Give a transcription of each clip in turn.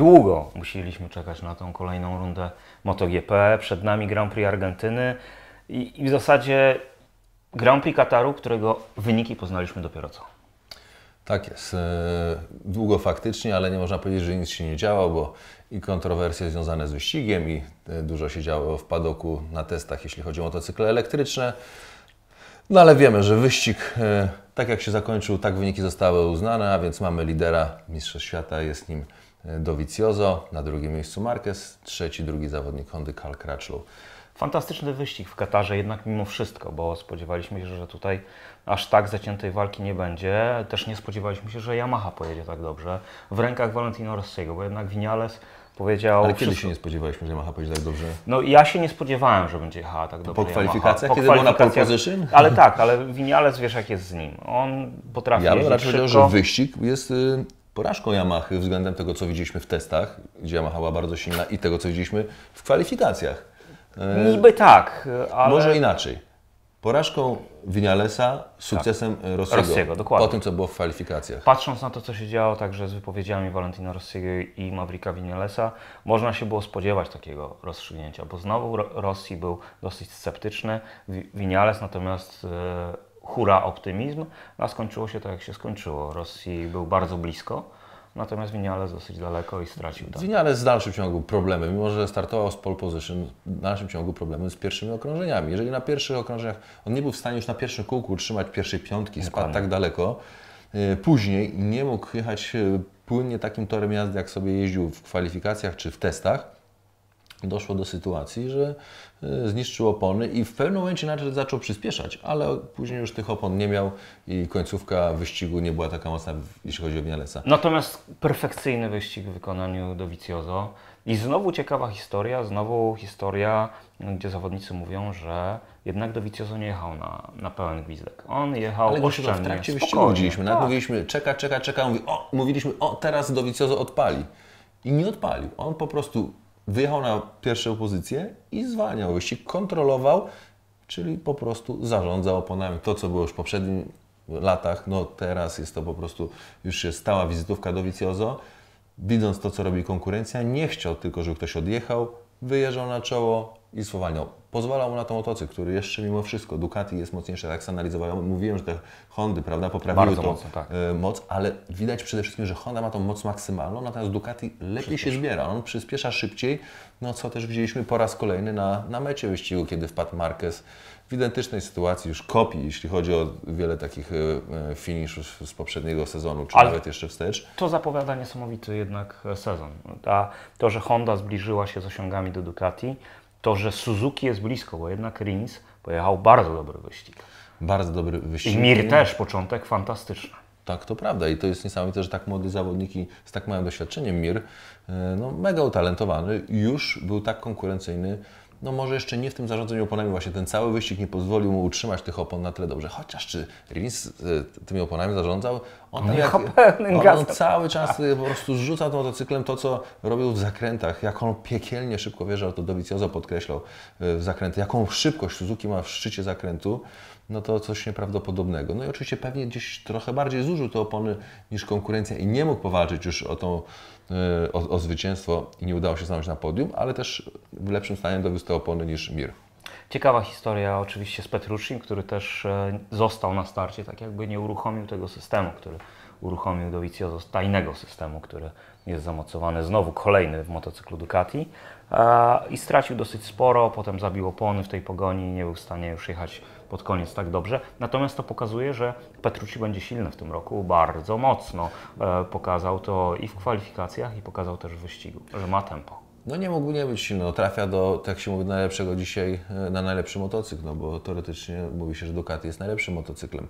Długo musieliśmy czekać na tą kolejną rundę MotoGP. Przed nami Grand Prix Argentyny i, i w zasadzie Grand Prix Kataru, którego wyniki poznaliśmy dopiero co. Tak jest. E, Długo faktycznie, ale nie można powiedzieć, że nic się nie działo, bo i kontrowersje związane z wyścigiem, i e, dużo się działo w padoku na testach, jeśli chodzi o motocykle elektryczne. No ale wiemy, że wyścig, e, tak jak się zakończył, tak wyniki zostały uznane, a więc mamy lidera Mistrzostw Świata, jest nim Dovizioso, na drugim miejscu Marquez, trzeci, drugi zawodnik Hondy Karl Crutchlow. Fantastyczny wyścig w Katarze jednak mimo wszystko, bo spodziewaliśmy się, że tutaj aż tak zaciętej walki nie będzie. Też nie spodziewaliśmy się, że Yamaha pojedzie tak dobrze w rękach Valentino Rossiego, bo jednak Vinales powiedział... Ale kiedy się nie spodziewaliśmy, że Yamaha pójdzie tak dobrze? No ja się nie spodziewałem, że będzie jechała tak dobrze Po kwalifikacjach, Yamaha. kiedy było na pole position? Ale tak, ale Vinales wiesz jak jest z nim. On potrafi Ja bym raczej powiedział, że wyścig jest y, porażką Yamahy względem tego, co widzieliśmy w testach, gdzie Yamaha była bardzo silna i tego, co widzieliśmy w kwalifikacjach. E, Niby tak, ale... Może inaczej. Porażką Vinalesa, sukcesem tak. Rossiego, Rossiego, dokładnie. po tym, co było w kwalifikacjach. Patrząc na to, co się działo także z wypowiedziami Valentino Rossiego i Mavrika Vinalesa, można się było spodziewać takiego rozstrzygnięcia, bo znowu Ro- Rossi był dosyć sceptyczny, Vinales natomiast e, hura optymizm, no, a skończyło się tak, jak się skończyło. Rossi był bardzo blisko, natomiast Vinales dosyć daleko i stracił tak. Vinales w dalszym ciągu problemy, mimo że startował z pole position, w dalszym ciągu problemy z pierwszymi okrążeniami. Jeżeli na pierwszych okrążeniach on nie był w stanie już na pierwszym kółku utrzymać pierwszej piątki, spadł Dokładnie. tak daleko, y, później nie mógł jechać y, płynnie takim torem jazdy, jak sobie jeździł w kwalifikacjach czy w testach, doszło do sytuacji, że y, zniszczył opony i w pewnym momencie nawet zaczął przyspieszać, ale później już tych opon nie miał i końcówka wyścigu nie była taka mocna, jeśli chodzi o Vinalesa. Natomiast perfekcyjny wyścig w wykonaniu Dovizioso i znowu ciekawa historia, znowu historia, gdzie zawodnicy mówią, że jednak Dovizioso nie jechał na, na pełen gwizdek. On jechał Ale oszczędnie, w trakcie wyścigu nawet Tak. mówiliśmy, czeka, czeka, czeka, mówi, o, mówiliśmy, o, teraz Dovizioso odpali. I nie odpalił. On po prostu wyjechał na pierwszą pozycję i zwalniał wyścig, kontrolował, czyli po prostu zarządzał oponami. To, co było już w poprzednich latach, no teraz jest to po prostu już jest stała wizytówka Dovizioso. Widząc to, co robi konkurencja, nie chciał tylko, żeby ktoś odjechał, wyjeżdżał na czoło i zwalniał. Pozwalał mu na to motocykl, który jeszcze mimo wszystko, Ducati jest mocniejszy, tak zanalizowałem. Mówiłem, że te Hondy, prawda, poprawiły Bardzo tą mocno, tak. e, moc, ale widać przede wszystkim, że Honda ma tą moc maksymalną, natomiast Ducati lepiej się zbiera. On przyspiesza szybciej, no co też widzieliśmy po raz kolejny na, na mecie wyścigu, kiedy wpadł Marquez w identycznej sytuacji, już kopii, jeśli chodzi o wiele takich e, e, finiszów z poprzedniego sezonu, czy Ale- nawet jeszcze wstecz. To zapowiada niesamowity jednak sezon. Ta, to, że Honda zbliżyła się z osiągami do Ducati, to, że Suzuki jest blisko, bo jednak Rins pojechał bardzo dobry wyścig. Bardzo dobry wyścig. I Mir też, początek fantastyczny. Tak, to prawda i to jest niesamowite, że tak młody zawodnik i z tak małym doświadczeniem Mir, e, no mega utalentowany, już był tak konkurencyjny, no może jeszcze nie w tym zarządzaniu oponami, właśnie ten cały wyścig nie pozwolił mu utrzymać tych opon na tyle dobrze, chociaż czy Rins e, tymi oponami zarządzał, on, jechał pełnym on, cały czas e, po prostu rzucał tym motocyklem to, co robił w zakrętach, jak on piekielnie szybko wjeżdżał, to Dovizioso podkreślał e, w zakręty, jaką szybkość Suzuki ma w szczycie zakrętu, no to coś nieprawdopodobnego. No i oczywiście pewnie gdzieś trochę bardziej zużył te opony niż konkurencja i nie mógł powalczyć już o, tą, e, o, o zwycięstwo i nie udało się znaleźć na podium, ale też w lepszym stanie dowiózł te opony niż Mir. Ciekawa historia oczywiście z Petrucci, który też e, został na starcie, tak jakby nie uruchomił tego systemu, który uruchomił Dovizioso, tajnego systemu, który jest zamocowany znowu kolejny w motocyklu Ducati i stracił dosyć sporo, potem zabił opony w tej pogoni i nie był w stanie już jechać pod koniec tak dobrze. Natomiast to pokazuje, że Petrucci będzie silny w tym roku bardzo mocno. E, pokazał to i w kwalifikacjach i pokazał też w wyścigu, że ma tempo. No nie mógł nie być silny. No, trafia do, tak się mówi, najlepszego dzisiaj e, na najlepszy motocykl, no bo teoretycznie mówi się, że Ducati jest najlepszym motocyklem.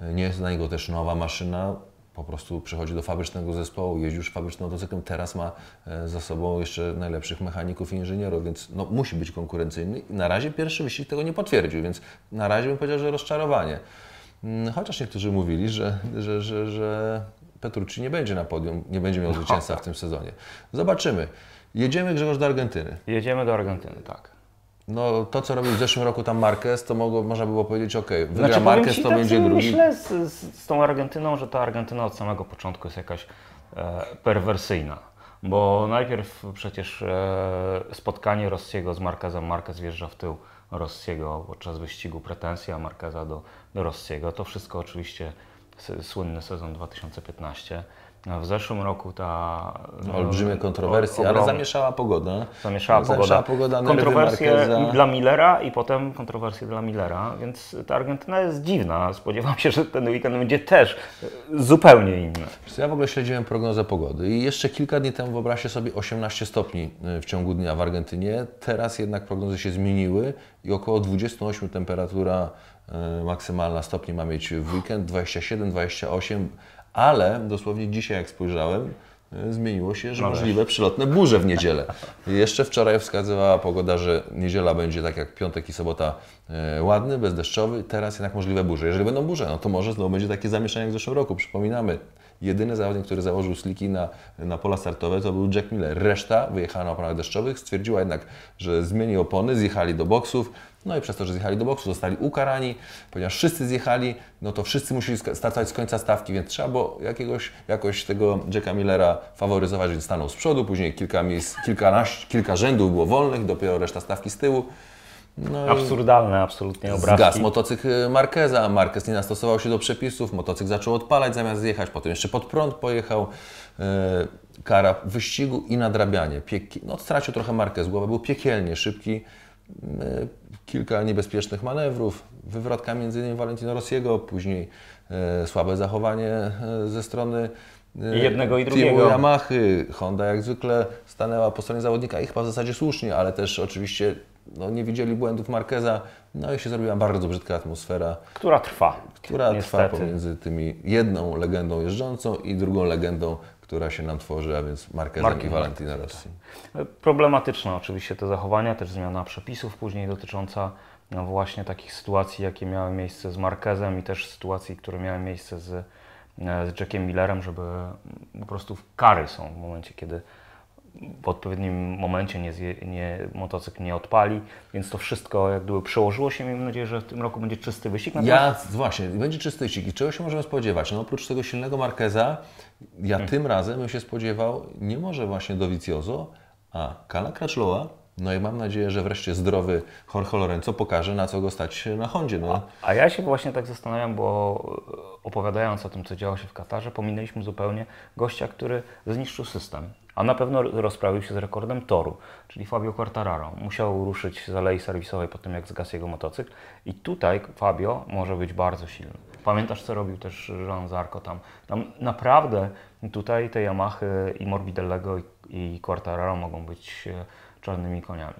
E, Nie jest dla niego też nowa maszyna, po prostu przychodzi do fabrycznego zespołu, jeździ już fabrycznym motocyklem, teraz ma e, za sobą jeszcze najlepszych mechaników i inżynierów, więc no, musi być konkurencyjny. Na razie pierwszy wyścig tego nie potwierdził, więc na razie bym powiedział, że rozczarowanie. Mm, Chociaż niektórzy mówili, że, że, że, że Petrucci nie będzie na podium, nie będzie miał zwycięstwa w tym sezonie. Zobaczymy. Jedziemy Grzegorz do Argentyny. Jedziemy do Argentyny, tak. No to, co robił w zeszłym roku tam Marquez, to mogło, można było powiedzieć, ok, wygra Znaczy, Marquez, Ci, to tak będzie drugi. Myślę z, z, z tą Argentyną, że ta Argentyna od samego początku jest jakaś e, perwersyjna. Bo najpierw przecież e, spotkanie Rossiego z Marquezem, Marquez wjeżdża w tył Rossiego podczas wyścigu pretensja Marqueza do, do Rossiego. To wszystko oczywiście słynny sezon 2015. A W zeszłym roku ta no, Olbrzymie kontrowersje, o- ale ogrom- zamieszała pogoda. Zamieszała pogoda. Zamieszała pogoda kontrowersje dla Millera i potem kontrowersje dla Millera, więc ta Argentyna jest dziwna. Spodziewam się, że ten weekend będzie też zupełnie inny. Ja w ogóle śledziłem prognozę pogody i jeszcze kilka dni temu wyobraźcie sobie 18 stopni y, w ciągu dnia w Argentynie. Teraz jednak prognozy się zmieniły i około 28 temperatura y, maksymalna stopni ma mieć w weekend, 27, 28, ale dosłownie dzisiaj jak spojrzałem, y, zmieniło się, że No możliwe przylotne burze w niedzielę. Jeszcze wczoraj wskazywała pogoda, że niedziela będzie tak jak piątek i sobota e, ładny, bezdeszczowy. Teraz jednak możliwe burze. Jeżeli będą burze, no to może znowu będzie takie zamieszanie jak w zeszłym roku. Przypominamy, jedyny zawodnik, który założył sliki na, na pola startowe to był Jack Miller. Reszta wyjechała na oponach deszczowych, stwierdziła jednak, że zmieni opony, zjechali do boksów. No i przez to, że zjechali do boksu, zostali ukarani, ponieważ wszyscy zjechali, no to wszyscy musieli startować z końca stawki, więc trzeba było jakiegoś, jakoś tego Jacka Millera faworyzować, więc stanął z przodu, później kilka miejsc, kilkanaście, kilka rzędów było wolnych, dopiero reszta stawki z tyłu. No Absurdalne absolutnie obrazki. zgasł motocykl Marqueza, Marquez nie nastosował się do przepisów, motocykl zaczął odpalać zamiast zjechać, potem jeszcze pod prąd pojechał. E, kara wyścigu i nadrabianie. Pieki... No, stracił trochę Marquez głowę, był piekielnie szybki. E, kilka niebezpiecznych manewrów, wywrotka między innymi Valentino Rossiego, później e, słabe zachowanie e, ze strony I jednego i teamu drugiego. Yamahy. Honda jak zwykle stanęła po stronie zawodnika i chyba w zasadzie słusznie, ale też oczywiście no, nie widzieli błędów Marqueza, no i się zrobiła bardzo brzydka atmosfera, Która trwa. która Niestety. trwa pomiędzy tymi jedną legendą jeżdżącą i drugą legendą, która się nam tworzy, a więc Marquezem Markiem i Valentino Rossi. Problematyczne oczywiście te zachowania, też zmiana przepisów później dotycząca no właśnie takich sytuacji, jakie miały miejsce z Marquezem i też sytuacji, które miały miejsce z, e, z Jackiem Millerem, żeby po prostu kary są w momencie, kiedy w odpowiednim momencie nie, zje, nie, motocykl nie odpali, więc to wszystko jak gdyby przełożyło się. Miejmy nadzieję, że w tym roku będzie czysty wyścig. Ja, właśnie, będzie czysty wyścig. I czego się możemy spodziewać? No oprócz tego silnego Marqueza, ja Hmm. tym razem bym się spodziewał nie może właśnie Dovizioso, a Kala Crutchlowa. No i mam nadzieję, że wreszcie zdrowy Jorge Lorenzo pokaże, na co go stać na Hondzie. No, A ja się właśnie tak zastanawiam, bo e, opowiadając o tym, co działo się w Katarze, pominęliśmy zupełnie gościa, który zniszczył system. A na pewno rozprawił się z rekordem toru, czyli Fabio Quartararo. Musiał ruszyć z alei serwisowej po tym, jak zgasł jego motocykl. I tutaj Fabio może być bardzo silny. Pamiętasz, co robił też Jean Zarco tam? Tam naprawdę tutaj te Yamahy i Morbidellego i, Quartararo mogą być e, czarnymi koniami.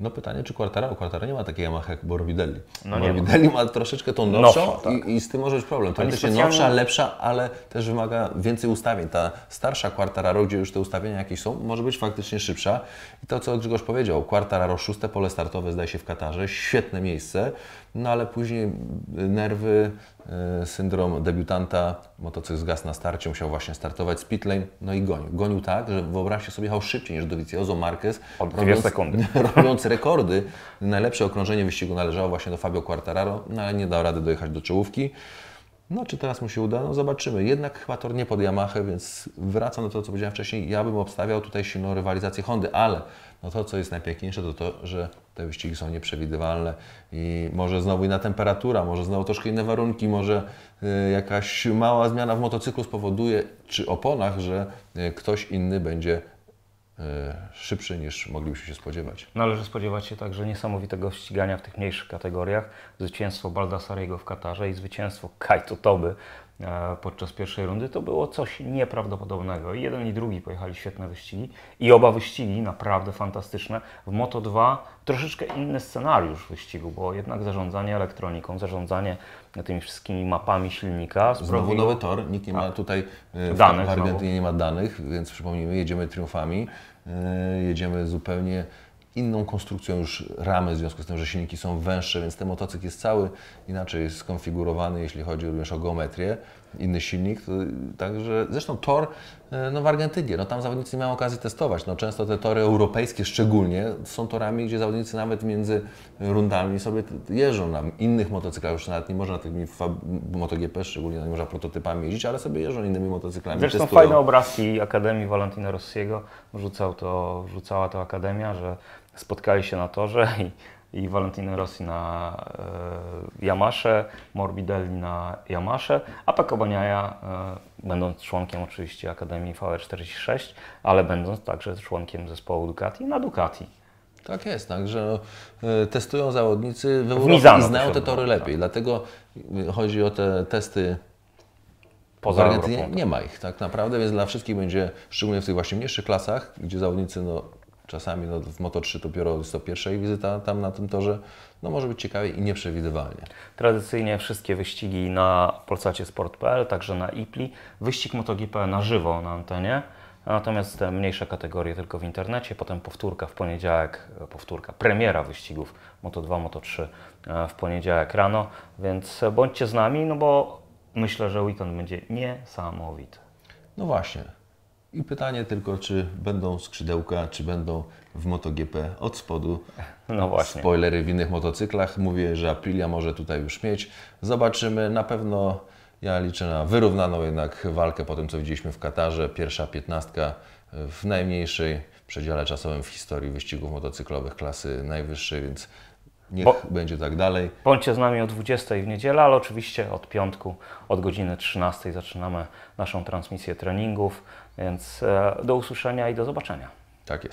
No pytanie, czy Quartararo? Quartararo nie ma takiej Yamaha jak Morbidelli. No ma. Ma troszeczkę tą nowszą Nowszą, tak. i, i z tym może być problem. To jest specjalnie- nowsza, lepsza, ale też wymaga więcej ustawień. Ta starsza Quartararo, gdzie już te ustawienia jakieś są, może być faktycznie szybsza. I to, co Grzegorz powiedział, Quartararo szóste pole startowe zdaje się w Katarze, świetne miejsce, no ale później nerwy, syndrom debiutanta, motocykl zgasł na starcie, musiał właśnie startować z pitlane, no i gonił. Gonił tak, że wyobraźcie sobie, jechał szybciej niż Dovizioso Marquez. O dwie robiąc- sekundy. robiąc rekordy. Najlepsze okrążenie wyścigu należało właśnie do Fabio Quartararo, no ale nie dał rady dojechać do czołówki. No, czy teraz mu się uda? No, zobaczymy. Jednak chyba tor nie pod Yamaha, więc wracam do tego, co powiedziałem wcześniej. Ja bym obstawiał tutaj silną rywalizację Hondy, ale no to, co jest najpiękniejsze, to to, że te wyścigi są nieprzewidywalne i może znowu inna temperatura, może znowu troszkę inne warunki, może y, jakaś mała zmiana w motocyklu spowoduje, czy oponach, że y, ktoś inny będzie y, szybszy niż moglibyśmy się spodziewać. Należy spodziewać się także niesamowitego ścigania w tych mniejszych kategoriach. Zwycięstwo Baldassariego w Katarze i zwycięstwo Kaito Toby e, podczas pierwszej rundy to było coś nieprawdopodobnego. I jeden i drugi pojechali świetne wyścigi i oba wyścigi naprawdę fantastyczne. W Moto 2 troszeczkę inny scenariusz wyścigu, bo jednak zarządzanie elektroniką, zarządzanie tymi wszystkimi mapami silnika Znowu sprawiło- nowy tor, nikt nie ma tutaj e, Danych w Argentynie nie ma danych, więc przypomnijmy, jedziemy triumfami, e, jedziemy zupełnie inną konstrukcją już ramy, w związku z tym, że silniki są węższe, więc ten motocykl jest cały inaczej skonfigurowany, jeśli chodzi również o geometrię. Inny silnik. Także zresztą tor e, no w Argentynie, no tam zawodnicy nie mają okazji testować. No często te tory europejskie szczególnie są torami, gdzie zawodnicy nawet między rundami sobie jeżdżą na innych motocyklach. Już nawet nie można tymi MotoGP szczególnie, nie można prototypami jeździć, ale sobie jeżdżą innymi motocyklami. Zresztą testują. fajne obrazki Akademii Valentina Rossiego wrzucał to, wrzucała to Akademia, że spotkali się na torze i, i Valentino Rossi na e, Yamasze, Morbidelli na Yamasze, a Pecco Bagnaia, e, będąc członkiem oczywiście Akademii VR46, ale będąc także członkiem zespołu Ducati na Ducati. Tak jest, także no, e, testują zawodnicy w Europie Mizano i znają te tory lepiej. Dlatego y, chodzi o te testy Poza Argentynie. Nie ma ich tak naprawdę, więc dla wszystkich będzie, szczególnie w tych właśnie mniejszych klasach, gdzie zawodnicy no, czasami no, w Moto3 dopiero jest to pierwsza ich wizyta tam na tym torze, no może być ciekawie i nieprzewidywalnie. Tradycyjnie wszystkie wyścigi na Polsacie Sport.pl, także na IPLI. Wyścig MotoGP na żywo na antenie. Natomiast te mniejsze kategorie tylko w internecie, potem powtórka w poniedziałek, e, powtórka, premiera wyścigów Moto2, Moto3 e, w poniedziałek rano, więc e, bądźcie z nami, no bo myślę, że weekend będzie niesamowity. No właśnie. I pytanie tylko, czy będą skrzydełka, czy będą w MotoGP od spodu No właśnie. spoilery w innych motocyklach. Mówię, że Aprilia może tutaj już mieć. Zobaczymy. Na pewno ja liczę na wyrównaną jednak walkę po tym, co widzieliśmy w Katarze. Pierwsza piętnastka w najmniejszej przedziale czasowym w historii wyścigów motocyklowych klasy najwyższej, więc niech Bo- będzie tak dalej. Bądźcie z nami o 20 w niedzielę, ale oczywiście od piątku, od godziny 13 zaczynamy naszą transmisję treningów, więc e, do usłyszenia i do zobaczenia. Tak jest.